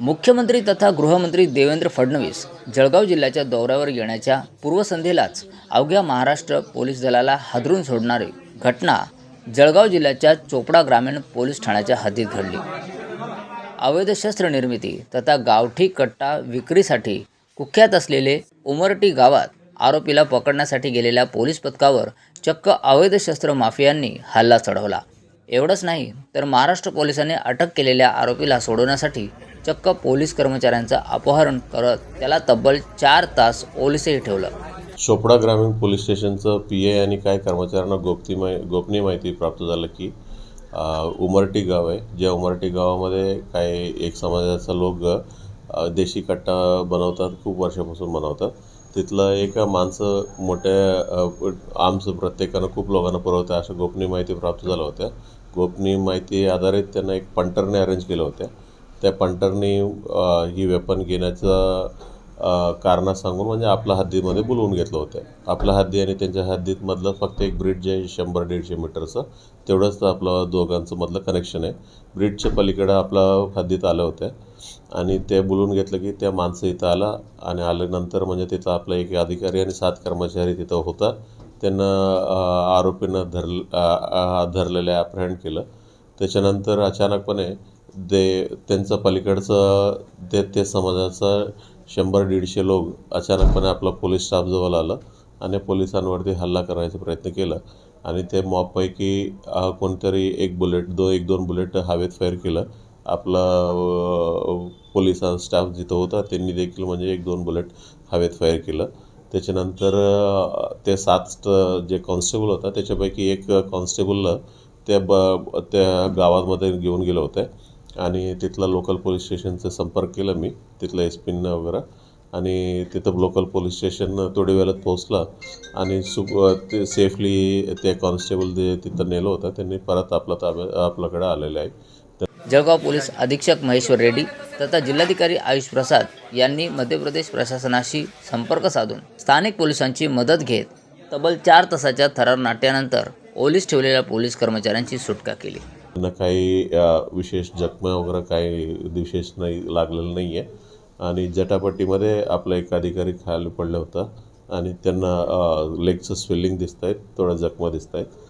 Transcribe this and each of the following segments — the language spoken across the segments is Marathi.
मुख्यमंत्री तथा गृहमंत्री देवेंद्र फडणवीस जळगाव जिल्ह्याच्या दौऱ्यावर येण्याच्या पूर्वसंध्येलाच अवघ्या महाराष्ट्र पोलीस दलाला हादरून सोडणारी घटना जळगाव जिल्ह्याच्या चोपडा ग्रामीण पोलीस ठाण्याच्या हद्दीत घडली. अवैध शस्त्र निर्मिती तथा गावठी कट्टा विक्रीसाठी कुख्यात असलेले उमरटी गावात आरोपीला पकडण्यासाठी गेलेल्या पोलीस पथकावर चक्क अवैध शस्त्र माफियांनी हल्ला चढवला. एवढंच नाही तर महाराष्ट्र पोलिसांनी अटक केलेल्या आरोपीला सोडवण्यासाठी चक्क पोलीस कर्मचाऱ्यांचं अपहरण करत त्याला तब्बल चार तास ओलिसही ठेवलं. चोपडा ग्रामीण पोलीस स्टेशनचं पी ए आणि काही कर्मचाऱ्यांना गोपती माहि गोपनीय माहिती प्राप्त झालं की उमरटी गाव आहे. ज्या उमरटी गावामध्ये काही एक समाजाचा लोक देशी कट्टा बनवतात खूप वर्षापासून बनवतात. तिथलं एक माणसं मोठ्या आर्म्स प्रत्येकानं खूप लोकांना पुरवतं अशा गोपनीय माहिती प्राप्त झाल्या होत्या. गोपनीय माहिती आधारित त्यांना एक पंटरने अरेंज केलं होत्या त्या पंटरनी ही वेपन घेण्याचं कारणं सांगून म्हणजे आपल्या हद्दीमध्ये बोलवून घेतलं होतं. आपल्या हद्दी आणि त्यांच्या हद्दीतमधलं फक्त एक ब्रिज आहे शंभर दीडशे मीटरचं. तेवढंच आपलं दोघांचं मधलं कनेक्शन आहे. ब्रिजच्या पलीकडं आपलं हद्दीत आलं होतं आणि ते बोलवून घेतलं की त्या माणसं इथं आला आणि आल्यानंतर म्हणजे तिथं आपला एक अधिकारी आणि सात कर्मचारी तिथं होता. त्यांना आरोपींना आरोपीनं धर धरलेलं ॲप्रहेंड केलं. त्याच्यानंतर अचानकपणे ते त्यांचं पलीकडचं ते ते समाजाचं शंभर दीडशे लोक अचानकपणे आपला पोलीस स्टाफ जवळ आलं आणि पोलिसांवरती हल्ला करायचा प्रयत्न केला. आणि ते मॉपपैकी कोणतरी एक बुलेट दो एक दोन बुलेट हवेत फायर केलं. आपला पोलिसां स्टाफ जिथं होता त्यांनी देखील म्हणजे एक दोन बुलेट हवेत फायर केलं. त्याच्यानंतर ते सात जे कॉन्स्टेबल होता त्याच्यापैकी एक कॉन्स्टेबलला त्या ब त्या गावामध्ये घेऊन गेलं होतं. आणि तिथला लोकल पोलीस स्टेशनचा संपर्क केला मी तिथल्या एस पीनं वगैरे. आणि तिथं लोकल पोलीस स्टेशन थोड्या वेळात पोहोचला आणि सु ते सेफली ते कॉन्स्टेबल जे तिथं नेलं होतं त्यांनी परत आपला ताब्या आपल्याकडे आलेलं आहे. जळगाव पोलीस अधीक्षक महेश्वर रेड्डी तथा जिल्हाधिकारी आयुष प्रसाद यांनी मध्य प्रदेश प्रशासनाशी संपर्क साधून स्थानिक पोलिसांची मदत घेत तब्बल चार तासाच्या थरार नाट्यानंतर ओलीस ठेवलेल्या पोलीस कर्मचाऱ्यांची सुटका केली. त्यांना काही विशेष जखमा वगैरे काही विशेष नाही लागलेलं नाही आहे आणि जटापट्टीमध्ये आपला एक अधिकारी खाली पडला होता आणि त्यांना लेगचं स्वेलिंग दिसत आहेत थोड्या जखमा दिसत आहेत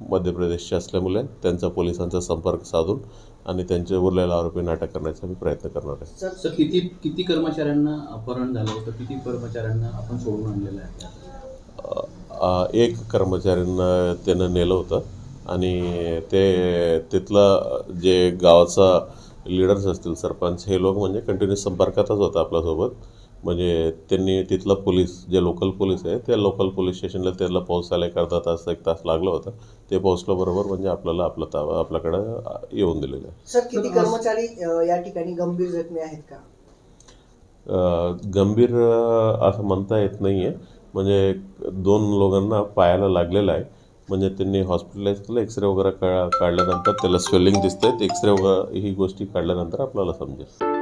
मध्य प्रदेशची असल्यामुळे त्यांचा पोलिसांचा संपर्क साधून आणि त्यांचे उरलेल्या आरोपींना अटक करण्याचा आम्ही प्रयत्न करणार आहे. सर किती किती कर्मचाऱ्यांना अपहरण झालं होतं? किती कर्मचाऱ्यांना आपण सोडून आणलेलं आहे? एक कर्मचाऱ्यांना त्यानं नेलं होतं आणि ते तिथलं जे गावाचा लीडर्स असतील सरपंच हे लोक म्हणजे कंटिन्यू संपर्कातच होतं आपल्यासोबत. म्हणजे त्यांनी तिथलं पोलीस जे लोकल पोलीस आहे त्या लोकल पोलीस स्टेशनला त्याला पोहोचायला एक अर्धा तास एक तास लागलं होतं. ते पोहोचल्याबरोबर म्हणजे आपल्याला आपलं ताबा आपल्याकडं येऊन दिलेलं आहे. सर किती कर्मचारी अ, या ठिकाणी गंभीर जखमी आहेत का? अ, गंभीर अ, असं म्हणता येत नाही आहे म्हणजे दोन लोकांना पायाला लागलेलं आहे. म्हणजे त्यांनी हॉस्पिटलाइज केलं एक्सरे वगैरे का काढल्यानंतर त्याला स्वेलिंग दिसतंय. एक्सरे वगैरे ही गोष्टी काढल्यानंतर आपल्याला समजेल.